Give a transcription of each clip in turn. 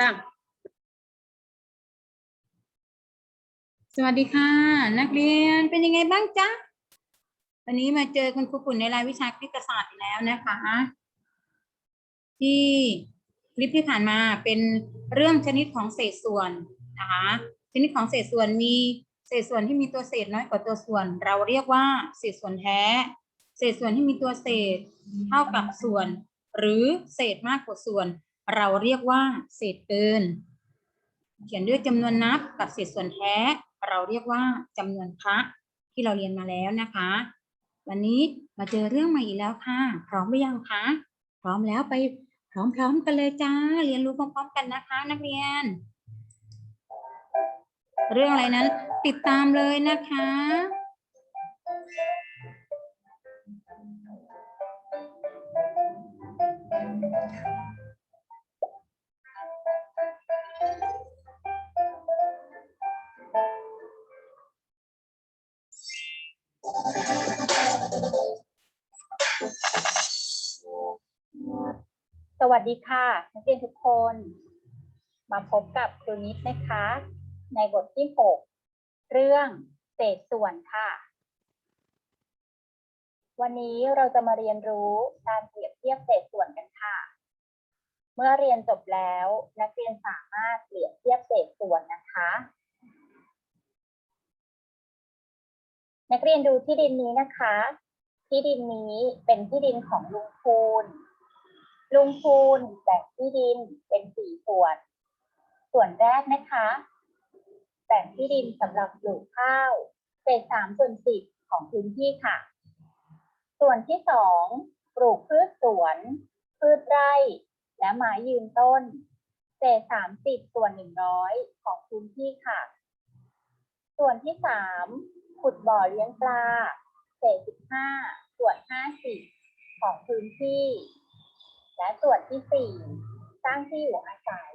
สามสวัสดีค่ะ นักเรียนเป็นยังไงบ้างจ๊ะวันนี้มาเจอคุณครูปุ่นในรายวิชาคณิตศาสตร์แล้วนะคะ ที่คลิปที่ผ่านมาเป็นเรื่องชนิดของเศษส่วนนะคะชนิดของเศษส่วนมีเศษส่วนที่มีตัวเศษน้อยกว่าตัวส่วน เราเรียกว่าเศษส่วนแท้ เศษส่วนที่มีตัวเศษเท่ากับส่วน หรือเศษมากกว่าส่วน เราเรียกว่าเศษเกิน เขียนด้วยจำนวนนับกับเศษส่วนแท้ เราเรียกว่าจำนวนพระที่เราเรียนมาแล้วนะคะ วันนี้มาเจอเรื่องใหม่อีกแล้วค่ะ พร้อมหรือยังคะ พร้อมแล้วไปพร้อมๆกันเลยจ้า เรียนรู้พร้อมๆกันนะคะ นักเรียน เรื่องอะไรนั้นติดตามเลยนะคะ สวัสดีค่ะ นักเรียนทุกคน มาพบกับครูนิดนะคะ ในบทที่ 6 เรื่องเศษส่วนค่ะ วันนี้เราจะมาเรียนรู้การเปรียบเทียบเศษส่วนกันค่ะ เมื่อเรียนจบแล้วนักเรียนสามารถเปรียบเทียบเศษส่วนนะคะ นักเรียนดูที่ดินนี้นะคะ ที่ดินนี้เป็นที่ดินของลุงคูณ ลุงคูณแบ่งที่ดินเป็นสี่ส่วน ส่วนแรกนะคะ แบ่งที่ดินสำหรับปลูกข้าวเป็นสามส่วนสิบของพื้นที่ค่ะ ส่วนที่สองปลูกพืชสวน พืชไร่ และไม้ยืนต้นเศษสามสิบส่วนหนึ่งร้อยของพื้นที่ค่ะ ส่วนที่สามขุดบ่อเลี้ยงปลาเศษสิบห้าส่วนห้าสิบของพื้นที่ และส่วนที่สี่สร้างที่อยู่อาศัย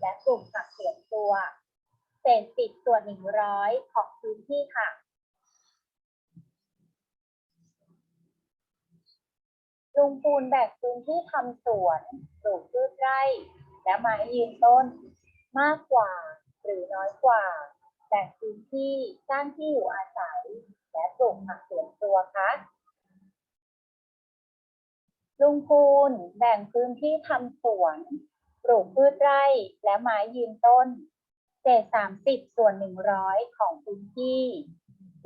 และปลูกผักสวนครัวเศษสิบส่วนหนึ่งร้อยของพื้นที่ค่ะ ลุงปูนแบ่งพื้นที่ทำสวนปลูกพืชไร่ และไม้ยืนต้น มากกว่าหรือน้อยกว่า แบ่งพื้นที่สร้างที่อยู่อาศัย และปลูกผักสวนครัวค่ะ ลุงคูณแบ่งพื้นที่ทำสวน ปลูกพืชไร่และไม้ยืนต้น เศษสามสิบส่วนหนึ่งร้อยของพื้นที่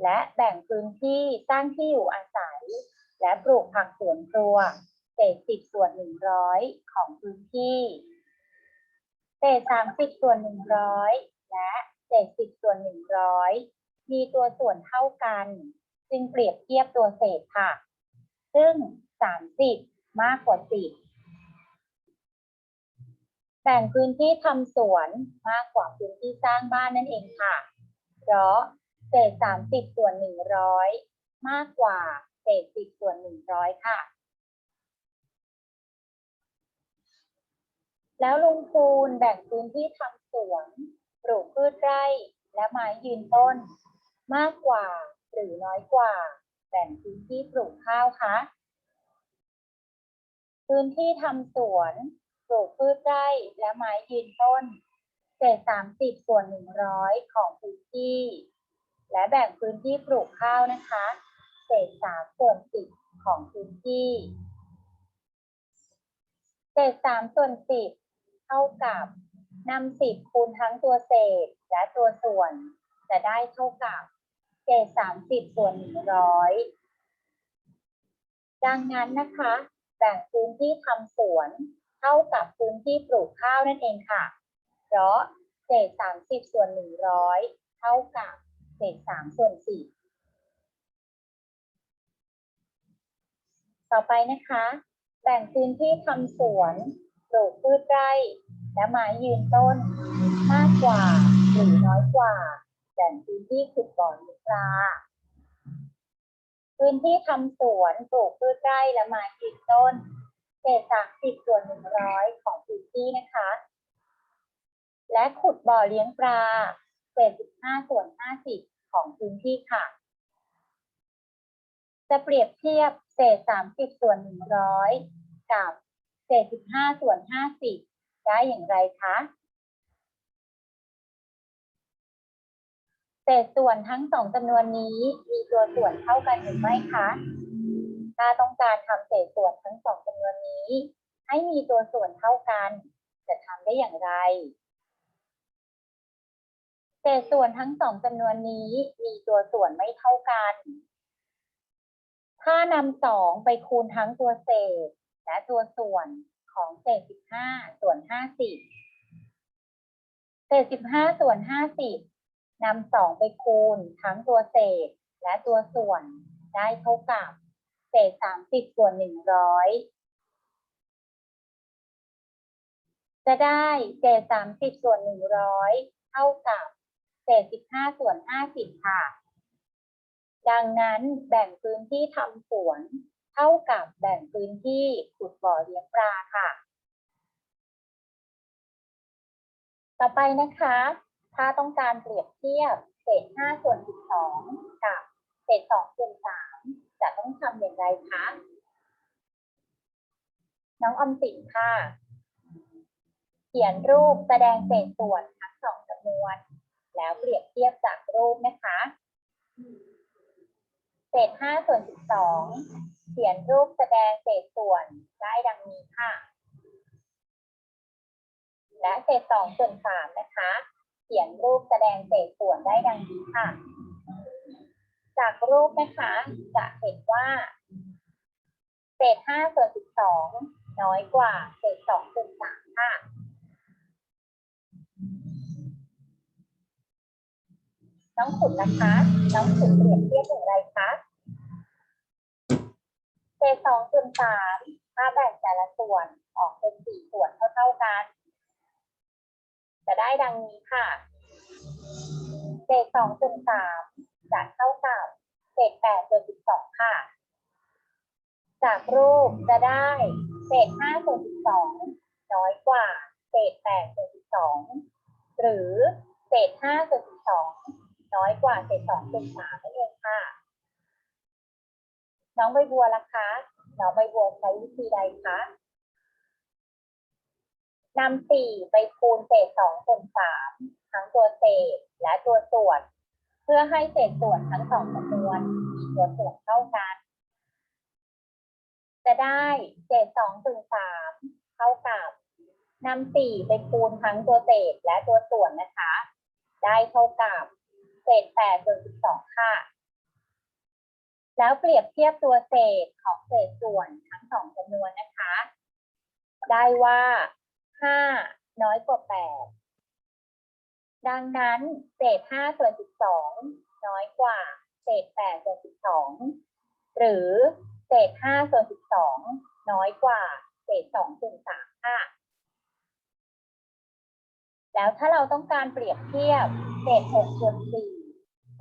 และแบ่งพื้นที่สร้างที่อยู่อาศัย และปลูกผักสวนครัว เศษสิบส่วนหนึ่งร้อยของพื้นที่ เศษสามสิบส่วนหนึ่งร้อยและเศษสิบส่วนหนึ่งร้อยมีตัวส่วนเท่ากัน จึงเปรียบเทียบตัวเศษค่ะ ซึ่งสามสิบ มากกว่าสิบแบ่งพื้นที่ทำสวนมากกว่าพื้นที่สร้างบ้านนั่นเองค่ะ เพราะเศษสามสิบส่วนหนึ่งร้อยมากกว่าเศษสิบส่วนหนึ่งร้อยค่ะ แล้วลุงคูณแบ่งพื้นที่ทำสวนปลูกพืชไร่และไม้ยืนต้น มากกว่าหรือน้อยกว่า แบ่งพื้นที่ปลูกข้าวคะ พื้นที่ทำสวนปลูกพืชไร่และไม้ยืนต้น เศษสามสิบส่วนหนึ่งร้อยของพื้นที่ และแบ่งพื้นที่ปลูกข้าวนะคะ เศษสามส่วนสิบของพื้นที่ เศษสามส่วนสิบเท่ากับนำสิบคูณทั้งตัวเศษและตัวส่วน จะได้เท่ากับเศษสามสิบส่วนหนึ่งร้อยดังนั้นนะคะ แบ่งพื้นที่ทำสวน เท่ากับพื้นที่ปลูกข้าวนั่นเองค่ะ เพราะเศษสามสิบส่วนหนึ่งร้อยเท่ากับเศษสามส่วนสี่ต่อไปนะคะ แบ่งพื้นที่ทำสวนปลูกพืชไร่และไม้ยืนต้น มากกว่าหรือน้อยกว่า แบ่งพื้นที่ขุดบ่อเลี้ยงปลา พื้นที่ทำสวนปลูกพืชไร่และไม้ยืนต้นเศษสามสิบส่วนหนึ่งร้อยของพื้นที่นะคะ และขุดบ่อเลี้ยงปลาเศษสิบห้าส่วนห้าสิบของพื้นที่ค่ะ จะเปรียบเทียบเศษสามสิบส่วนหนึ่งร้อยกับเศษสิบห้าส่วนห้าสิบได้อย่างไรคะ เศษส่วนทั้งสองจำนวนนี้มีตัวส่วนเท่ากันหรือไม่คะ ถ้าต้องการทำเศษส่วนทั้งสองจำนวนนี้ ให้มีตัวส่วนเท่ากัน จะทำได้อย่างไร เศษส่วนทั้งสองจำนวนนี้มีตัวส่วนไม่เท่ากัน ถ้านำสองไปคูณทั้งตัวเศษ และตัวส่วนของเศษสิบห้าส่วนห้าสิบเศษสิบห้าส่วนห้าสิบ นำสองไปคูณทั้งตัวเศษและตัวส่วนได้เท่ากับ เศษสามสิบส่วนหนึ่งร้อยจะได้เศษสามสิบส่วนหนึ่งร้อยเท่ากับ เศษสิบห้าส่วนห้าสิบค่ะ ดังนั้นแบ่งพื้นที่ทำสวนเท่ากับแบ่งพื้นที่ขุดบ่อเลี้ยงปลาค่ะ ต่อไปนะคะ ถ้าต้องการเปรียบเทียบเศษ5ส่วน12 กับเศษ2ส่วน3จะต้องทำอย่างไรคะ น้องออมสินค่ะ เขียนรูปแสดงเศษส่วนทั้งสองจำนวน แล้วเปรียบเทียบจากรูปนะคะ เศษ5ส่วน12 เขียนรูปแสดงเศษส่วนได้ดังนี้ค่ะและเศษ2ส่วน3นะคะ เขียนรูปแสดงเศษส่วนได้ดังนี้ค่ะ จากรูปนะคะ จะเห็นว่า เศษ5ส่วน12น้อยกว่าเศษ2ส่วน3ค่ะน้องขุนนะคะ น้องขุนเปรียบเทียบอย่างไรคะเศษสองส่วนสามถ้าแบ่งแต่ละส่วนออกเป็นสี่ส่วนเท่าๆกัน จะได้ดังนี้ค่ะ เศษสองส่วนสามจะเท่ากับเศษแปดส่วนสิบสองค่ะ จากรูปจะได้เศษห้าส่วนสิบสองน้อยกว่า เศษแปดส่วนสิบสองหรือเศษห้าส่วนสิบสองน้อยกว่าเศษสองส่วนสามนั่นเองค่ะ น้องใบบัวล่ะคะ น้องใบบัวใช้วิธีใดคะ นำสี่ไปคูณเศษสองส่วนสามทั้งตัวเศษและตัวส่วน เพื่อให้เศษส่วนทั้งสองจำนวนมีตัวส่วนเท่ากัน จะได้เศษสองส่วนสามเท่ากับนำสี่ไปคูณทั้งตัวเศษและตัวส่วนนะคะ ได้เท่ากับเศษแปดส่วนสิบสองค่ะ แล้วเปรียบเทียบตัวเศษของเศษส่วนทั้งสองจำนวนนะคะ ได้ว่า ห้าน้อยกว่าแปดดังนั้นเศษห้าส่วนสิบสองน้อยกว่าเศษแปดส่วนสิบสองหรือเศษห้าส่วนสิบสองน้อยกว่าเศษสองส่วนสามค่ะ แล้วถ้าเราต้องการเปรียบเทียบเศษหกส่วนสี่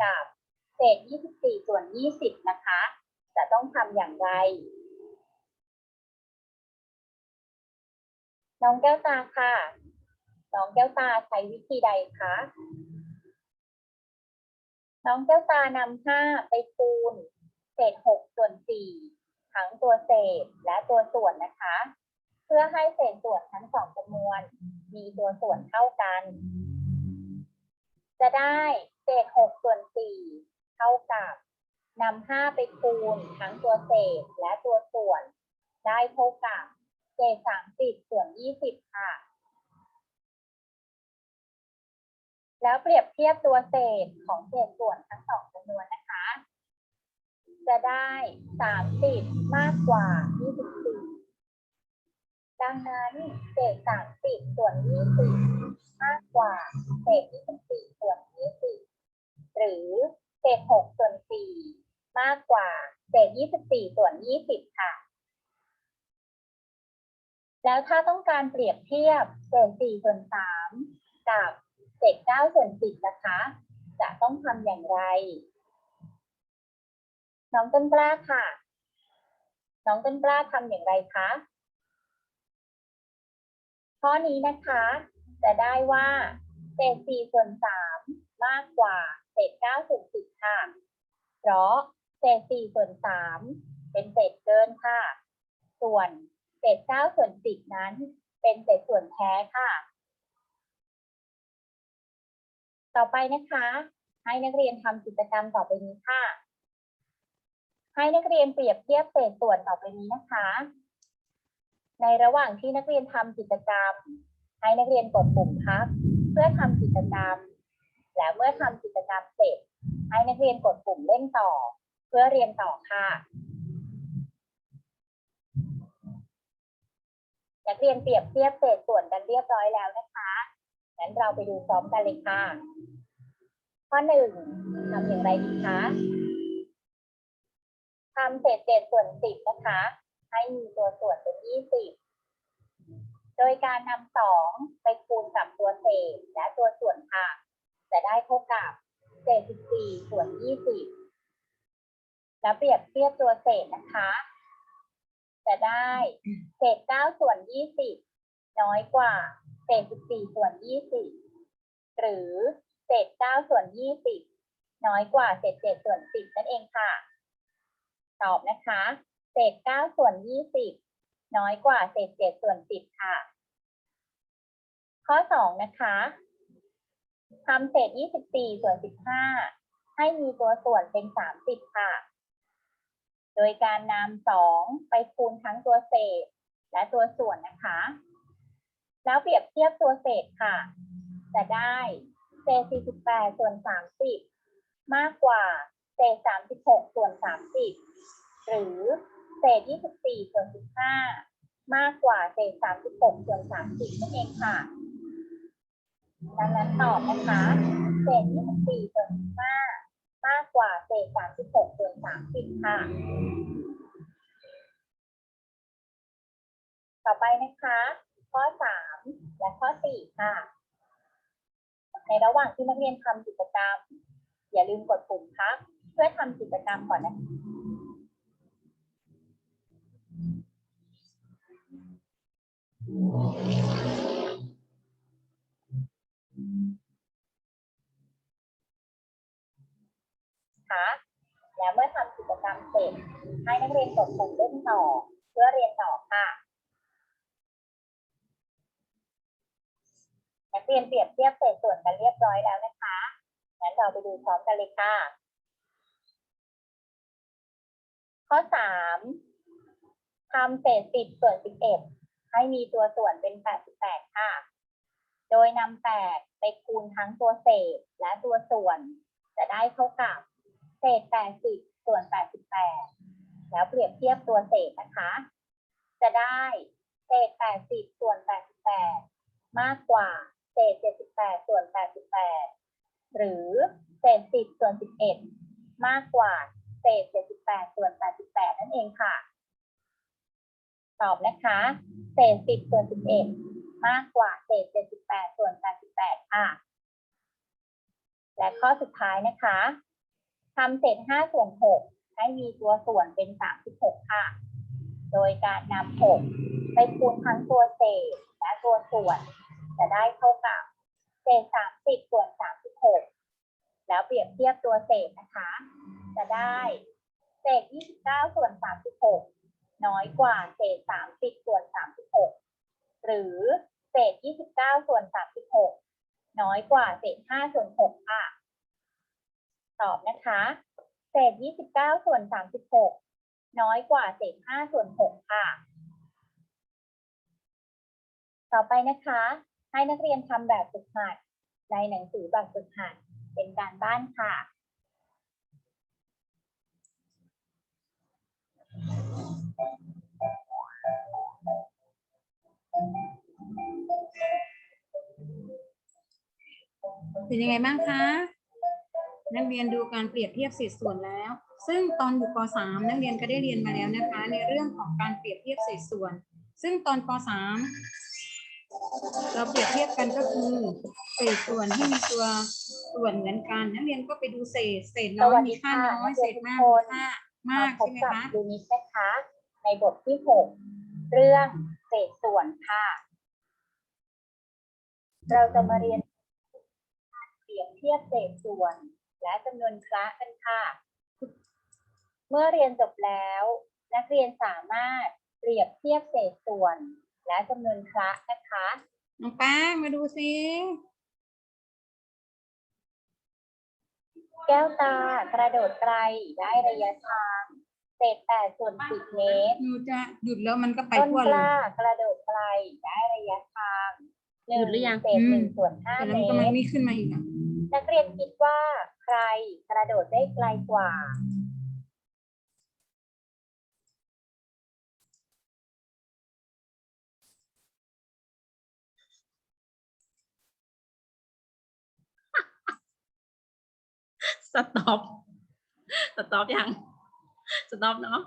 กับเศษยี่สิบสี่ส่วนยี่สิบนะคะ จะต้องทำอย่างไร น้องแก้วตาค่ะ น้องแก้วตาใช้วิธีใดคะ น้องแก้วตานำห้าไปคูณเศษหกส่วนสี่ทั้งตัวเศษและตัวส่วนนะคะ เพื่อให้เศษส่วนทั้งสองจำนวน มีตัวส่วนเท่ากัน จะได้เศษหกส่วนสี่เท่ากับนำห้าไปคูณทั้งตัวเศษและตัวส่วน ได้เท่ากับ เศษสามสิบส่วนยี่สิบค่ะ แล้วเปรียบเทียบตัวเศษของเศษส่วนทั้งสองจำนวนนะคะ จะได้สามสิบมากกว่ายี่สิบสี่ดังนั้นเศษสามสิบส่วนยี่สิบมากกว่าเศษยี่สิบสี่ส่วนยี่สิบหรือเศษหกส่วนสี่มากกว่าเศษยี่สิบสี่ส่วนยี่สิบค่ะ แล้วถ้าต้องการเปรียบเทียบเศษสี่ส่วนสามกับเศษเก้าส่วนสิบนะคะ จะต้องทำอย่างไร น้องต้นกล้าค่ะ น้องต้นกล้าทำอย่างไรคะข้อนี้นะคะ จะได้ว่าเศษสี่ส่วนสามมากกว่าเศษเก้าส่วนสิบค่ะ เพราะเศษสี่ส่วนสามเป็นเศษเกินค่ะ ส่วน เศษเก้าส่วนสิบนั้น เป็นเศษส่วนแท้ค่ะ ต่อไปนะคะ ให้นักเรียนทำกิจกรรมต่อไปนี้ค่ะ ให้นักเรียนเปรียบเทียบเศษส่วนต่อไปนี้นะคะ ในระหว่างที่นักเรียนทำกิจกรรม ให้นักเรียนกดปุ่มพัก เพื่อทำกิจกรรม และเมื่อทำกิจกรรมเสร็จ ให้นักเรียนกดปุ่มเล่นต่อ เพื่อเรียนต่อค่ะ นักเรียนเปรียบเทียบเศษส่วนกันเรียบร้อยแล้วนะคะงั้นเราไปดูพร้อมกันเลยค่ะ ข้อหนึ่งทำอย่างไรดีคะทำเศษเศษส่วนสิบนะคะ ให้มีตัวส่วนเป็นยี่สิบโดยการนำสองไปคูณกับตัวเศษและตัวส่วนค่ะ จะได้เท่ากับเศษสิบสี่ส่วนยี่สิบแล้วเปรียบเทียบตัวเศษนะคะ จะได้เศษเก้าส่วนยี่สิบน้อยกว่าเศษสิบสี่ส่วนยี่สิบหรือเศษเก้าส่วนยี่สิบน้อยกว่าเศษเจ็ดส่วนสิบนั่นเองค่ะ ตอบนะคะ เศษเก้าส่วนยี่สิบน้อยกว่าเศษเจ็ดส่วนสิบค่ะ ข้อสองนะคะทำเศษยี่สิบสี่ส่วนสิบห้าให้มีตัวส่วนเป็นสามสิบค่ะ โดยการนำสองไปคูณทั้งตัวเศษ และตัวส่วนนะคะ แล้วเปรียบเทียบตัวเศษค่ะ จะได้เศษ 48 ส่วน 30 มากกว่าเศษ 36 ส่วน 30 หรือเศษ 24 ส่วน 15 มากกว่าเศษ 36 ส่วน 30 นั่นเองค่ะ ดังนั้นตอบนะคะ เศษ 24 ส่วน 15 มากกว่าเศษ36ส่วน30ค่ะ ต่อไปนะคะ ข้อ3และข้อ4ค่ะ ในระหว่างที่นักเรียนทำกิจกรรม อย่าลืมกดปุ่มพักเพื่อทำกิจกรรมก่อนนะคะค่ะแล้วเมื่อทำกิจก เสร็จ ให้นักเรียนกดปุ่มเล่นต่อ เพื่อเรียนต่อค่ะ นักเรียนเปรียบเทียบเศษส่วนกันเรียบร้อยแล้วนะคะงั้นเราไปดูพร้อมกันเลยค่ะ ข้อสามทำเศษสิบส่วนสิบเอ็ดให้มีตัวส่วนเป็นแปดสิบแปดค่ะ โดยนำแปดไปคูณทั้งตัวเศษและตัวส่วน จะได้เท่ากับ เศษแปดสิบ ส่วนแปดสิบแล้วเปรียบเทียบตัวเศษนะคะ จะได้เศษแปดสิบส่วนแปดสิบแปดมากกว่าเศษเจ็ดสิบแปดส่วนแปดสิบแปดหรือเศษสิบส่วนสิบเอ็ดมากกว่าเศษเจ็ดสิบแปดส่วนแปดสิบแปดนั่นเองค่ะ ตอบนะคะ เศษสิบส่วนสิบเอ็ดมากกว่าเศษเจ็ดสิบแปดส่วนแปดสิบแปดค่ะ และข้อสุดท้ายนะคะ ทำเศษห้าส่วนหกให้มีตัวส่วนเป็นสามสิบหกค่ะ โดยการนำหกไปคูณทั้งตัวเศษและตัวส่วน จะได้เท่ากับเศษสามสิบส่วนสามสิบหกแล้วเปรียบเทียบตัวเศษนะคะ จะได้เศษยี่สิบเก้าส่วนสามสิบหกน้อยกว่าเศษสามสิบส่วนสามสิบหกหรือเศษยี่สิบเก้าส่วนสามสิบหกน้อยกว่าเศษห้าส่วนหกค่ะ ตอบนะคะ เศษยี่สิบเก้าส่วนสามสิบหกน้อยกว่าเศษห้าส่วนหกค่ะ ต่อไปนะคะ ให้นักเรียนทำแบบฝึกหัด ในหนังสือแบบฝึกหัด เป็นการบ้านค่ะเป็นยังไงบ้างคะ นักเรียนดูการเปรียบเทียบเศษส่วนแล้ว ซึ่งตอนอยู่ป .3 นักเรียนก็ได้เรียนมาแล้วนะคะ ในเรื่องของการเปรียบเทียบเศษส่วน ซึ่งตอนป .3 เราเปรียบเทียบกันก็คือเศษส่วนที่มีตัวส่วนเหมือนกัน นักเรียนก็ไปดูเศษเศษน้อยมีค่าน้อยเศษมากมีค่ามากพบใช่ไหมกับคะยูนิตนะคะ ในบทที่หกเรื่องเศษส่วนค่ะ เราจะมาเรียนการเปรียบเทียบเศษส่วน และจำนวนคละกันค่ะ เมื่อเรียนจบแล้ว นักเรียนสามารถเปรียบเทียบเศษส่วน และจำนวนคละนะคะน้องป้ามาดูสิแก้วตากระโดดไกลได้ระยะทางเศษแปดส่วนสิบเมตรหนูจะหยุดแล้วมันก็ไปต้นทั่วกเลยกระโดดไกลได้ระยะทางหยุดหรือยัง เศษหนึ่งส่วนห้าเดี๋มแล้วมันก็ตร ไม่ขึ้นมาอีกอะ นักเรียนคิดว่าใครกระโดดได้ไกลกว่า สต็อป สต็อปยัง สต็อปเนาะ